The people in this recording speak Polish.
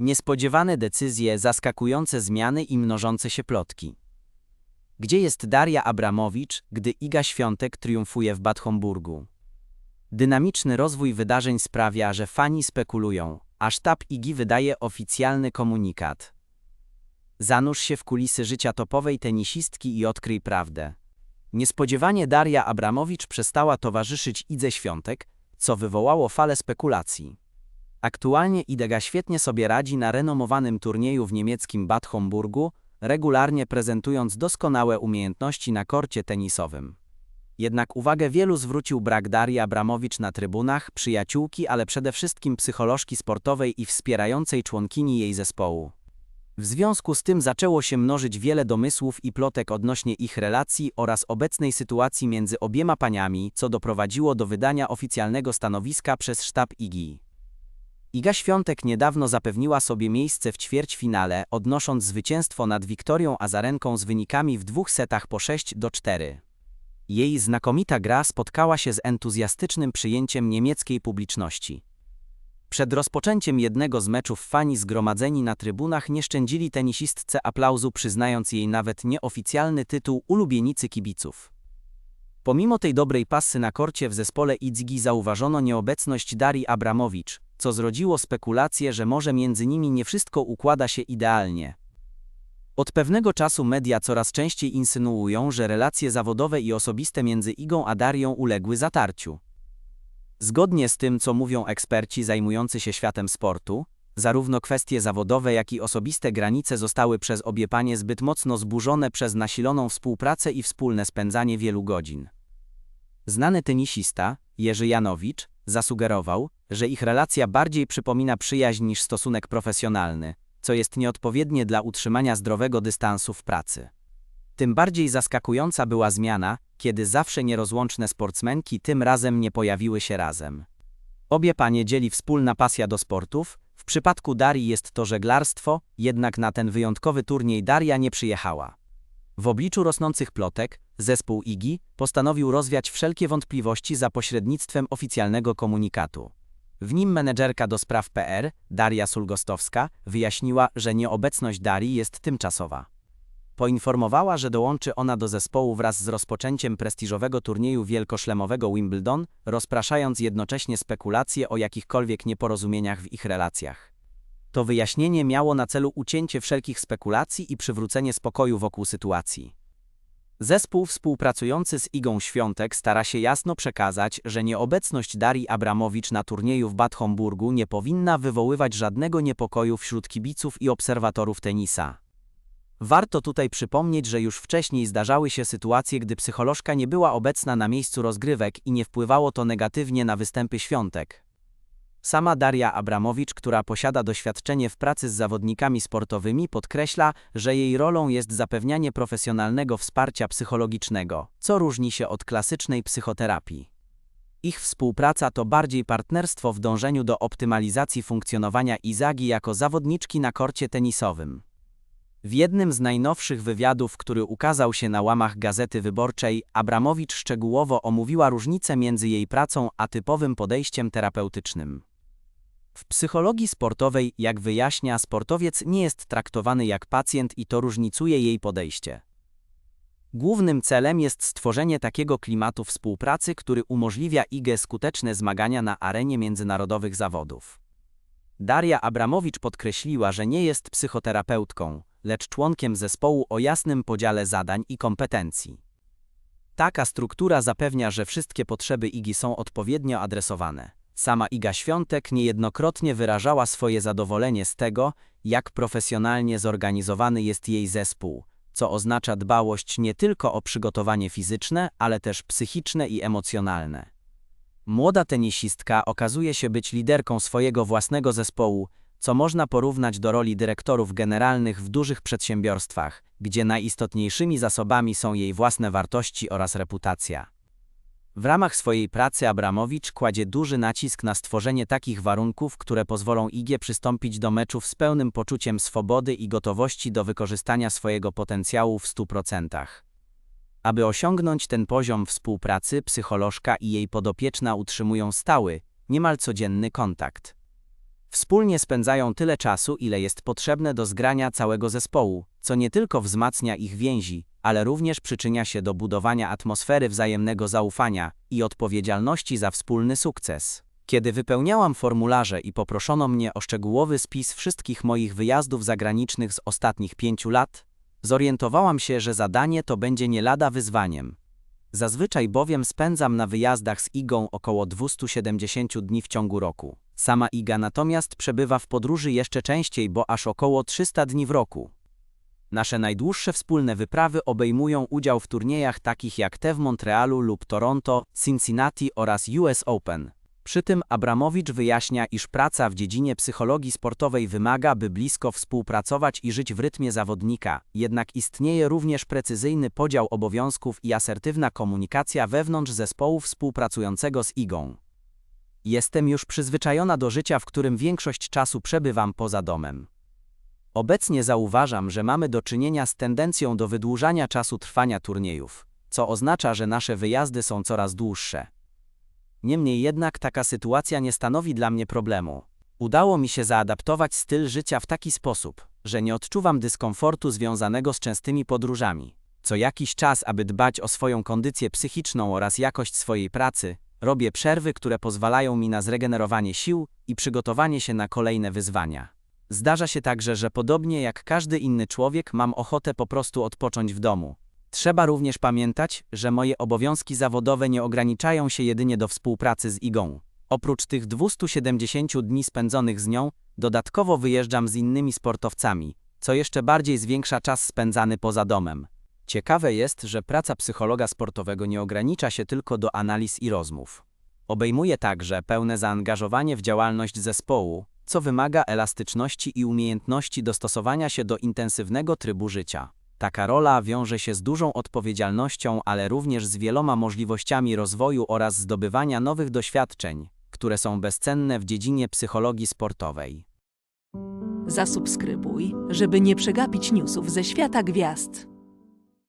Niespodziewane decyzje, zaskakujące zmiany i mnożące się plotki. Gdzie jest Daria Abramowicz, gdy Iga Świątek triumfuje w Bad Homburgu? Dynamiczny rozwój wydarzeń sprawia, że fani spekulują, a sztab Igi wydaje oficjalny komunikat. Zanurz się w kulisy życia topowej tenisistki i odkryj prawdę. Niespodziewanie Daria Abramowicz przestała towarzyszyć Idze Świątek, co wywołało falę spekulacji. Aktualnie Idega świetnie sobie radzi na renomowanym turnieju w niemieckim Bad Homburgu, regularnie prezentując doskonałe umiejętności na korcie tenisowym. Jednak uwagę wielu zwrócił brak Darii Abramowicz na trybunach, przyjaciółki, ale przede wszystkim psycholożki sportowej i wspierającej członkini jej zespołu. W związku z tym zaczęło się mnożyć wiele domysłów i plotek odnośnie ich relacji oraz obecnej sytuacji między obiema paniami, co doprowadziło do wydania oficjalnego stanowiska przez sztab IGI. Iga Świątek niedawno zapewniła sobie miejsce w ćwierćfinale, odnosząc zwycięstwo nad Wiktorią Azarenką z wynikami w dwóch setach po 6 do 4. Jej znakomita gra spotkała się z entuzjastycznym przyjęciem niemieckiej publiczności. Przed rozpoczęciem jednego z meczów fani zgromadzeni na trybunach nie szczędzili tenisistce aplauzu, przyznając jej nawet nieoficjalny tytuł ulubienicy kibiców. Pomimo tej dobrej pasy na korcie w zespole Idzgi zauważono nieobecność Darii Abramowicz, co zrodziło spekulacje, że może między nimi nie wszystko układa się idealnie. Od pewnego czasu media coraz częściej insynuują, że relacje zawodowe i osobiste między Igą a Darią uległy zatarciu. Zgodnie z tym, co mówią eksperci zajmujący się światem sportu, zarówno kwestie zawodowe, jak i osobiste granice zostały przez obie panie zbyt mocno zburzone przez nasiloną współpracę i wspólne spędzanie wielu godzin. Znany tenisista, Jerzy Janowicz, zasugerował, że ich relacja bardziej przypomina przyjaźń niż stosunek profesjonalny, co jest nieodpowiednie dla utrzymania zdrowego dystansu w pracy. Tym bardziej zaskakująca była zmiana, kiedy zawsze nierozłączne sportsmenki tym razem nie pojawiły się razem. Obie panie dzieli wspólna pasja do sportów, w przypadku Darii jest to żeglarstwo, jednak na ten wyjątkowy turniej Daria nie przyjechała. W obliczu rosnących plotek, zespół IGI postanowił rozwiać wszelkie wątpliwości za pośrednictwem oficjalnego komunikatu. W nim menedżerka do spraw PR, Daria Sulgostowska, wyjaśniła, że nieobecność Darii jest tymczasowa. Poinformowała, że dołączy ona do zespołu wraz z rozpoczęciem prestiżowego turnieju wielkoszlemowego Wimbledon, rozpraszając jednocześnie spekulacje o jakichkolwiek nieporozumieniach w ich relacjach. To wyjaśnienie miało na celu ucięcie wszelkich spekulacji i przywrócenie spokoju wokół sytuacji. Zespół współpracujący z Igą Świątek stara się jasno przekazać, że nieobecność Darii Abramowicz na turnieju w Bad Homburgu nie powinna wywoływać żadnego niepokoju wśród kibiców i obserwatorów tenisa. Warto tutaj przypomnieć, że już wcześniej zdarzały się sytuacje, gdy psycholożka nie była obecna na miejscu rozgrywek i nie wpływało to negatywnie na występy Świątek. Sama Daria Abramowicz, która posiada doświadczenie w pracy z zawodnikami sportowymi, podkreśla, że jej rolą jest zapewnianie profesjonalnego wsparcia psychologicznego, co różni się od klasycznej psychoterapii. Ich współpraca to bardziej partnerstwo w dążeniu do optymalizacji funkcjonowania Izagi jako zawodniczki na korcie tenisowym. W jednym z najnowszych wywiadów, który ukazał się na łamach Gazety Wyborczej, Abramowicz szczegółowo omówiła różnicę między jej pracą a typowym podejściem terapeutycznym. W psychologii sportowej, jak wyjaśnia, sportowiec nie jest traktowany jak pacjent i to różnicuje jej podejście. Głównym celem jest stworzenie takiego klimatu współpracy, który umożliwia IGE skuteczne zmagania na arenie międzynarodowych zawodów. Daria Abramowicz podkreśliła, że nie jest psychoterapeutką, lecz członkiem zespołu o jasnym podziale zadań i kompetencji. Taka struktura zapewnia, że wszystkie potrzeby IGI są odpowiednio adresowane. Sama Iga Świątek niejednokrotnie wyrażała swoje zadowolenie z tego, jak profesjonalnie zorganizowany jest jej zespół, co oznacza dbałość nie tylko o przygotowanie fizyczne, ale też psychiczne i emocjonalne. Młoda tenisistka okazuje się być liderką swojego własnego zespołu, co można porównać do roli dyrektorów generalnych w dużych przedsiębiorstwach, gdzie najistotniejszymi zasobami są jej własne wartości oraz reputacja. W ramach swojej pracy Abramowicz kładzie duży nacisk na stworzenie takich warunków, które pozwolą IGie przystąpić do meczów z pełnym poczuciem swobody i gotowości do wykorzystania swojego potencjału w 100%. Aby osiągnąć ten poziom współpracy, psycholożka i jej podopieczna utrzymują stały, niemal codzienny kontakt. Wspólnie spędzają tyle czasu, ile jest potrzebne do zgrania całego zespołu, co nie tylko wzmacnia ich więzi, ale również przyczynia się do budowania atmosfery wzajemnego zaufania i odpowiedzialności za wspólny sukces. Kiedy wypełniałam formularze i poproszono mnie o szczegółowy spis wszystkich moich wyjazdów zagranicznych z ostatnich pięciu lat, zorientowałam się, że zadanie to będzie nie lada wyzwaniem. Zazwyczaj bowiem spędzam na wyjazdach z Igą około 270 dni w ciągu roku. Sama Iga natomiast przebywa w podróży jeszcze częściej, bo aż około 300 dni w roku. Nasze najdłuższe wspólne wyprawy obejmują udział w turniejach takich jak te w Montrealu lub Toronto, Cincinnati oraz US Open. Przy tym Abramowicz wyjaśnia, iż praca w dziedzinie psychologii sportowej wymaga, by blisko współpracować i żyć w rytmie zawodnika, jednak istnieje również precyzyjny podział obowiązków i asertywna komunikacja wewnątrz zespołu współpracującego z IGą. Jestem już przyzwyczajona do życia, w którym większość czasu przebywam poza domem. Obecnie zauważam, że mamy do czynienia z tendencją do wydłużania czasu trwania turniejów, co oznacza, że nasze wyjazdy są coraz dłuższe. Niemniej jednak taka sytuacja nie stanowi dla mnie problemu. Udało mi się zaadaptować styl życia w taki sposób, że nie odczuwam dyskomfortu związanego z częstymi podróżami. Co jakiś czas, aby dbać o swoją kondycję psychiczną oraz jakość swojej pracy, robię przerwy, które pozwalają mi na zregenerowanie sił i przygotowanie się na kolejne wyzwania. Zdarza się także, że podobnie jak każdy inny człowiek, mam ochotę po prostu odpocząć w domu. Trzeba również pamiętać, że moje obowiązki zawodowe nie ograniczają się jedynie do współpracy z IGą. Oprócz tych 270 dni spędzonych z nią, dodatkowo wyjeżdżam z innymi sportowcami, co jeszcze bardziej zwiększa czas spędzany poza domem. Ciekawe jest, że praca psychologa sportowego nie ogranicza się tylko do analiz i rozmów. Obejmuje także pełne zaangażowanie w działalność zespołu, co wymaga elastyczności i umiejętności dostosowania się do intensywnego trybu życia. Taka rola wiąże się z dużą odpowiedzialnością, ale również z wieloma możliwościami rozwoju oraz zdobywania nowych doświadczeń, które są bezcenne w dziedzinie psychologii sportowej. Zasubskrybuj, żeby nie przegapić newsów ze świata gwiazd.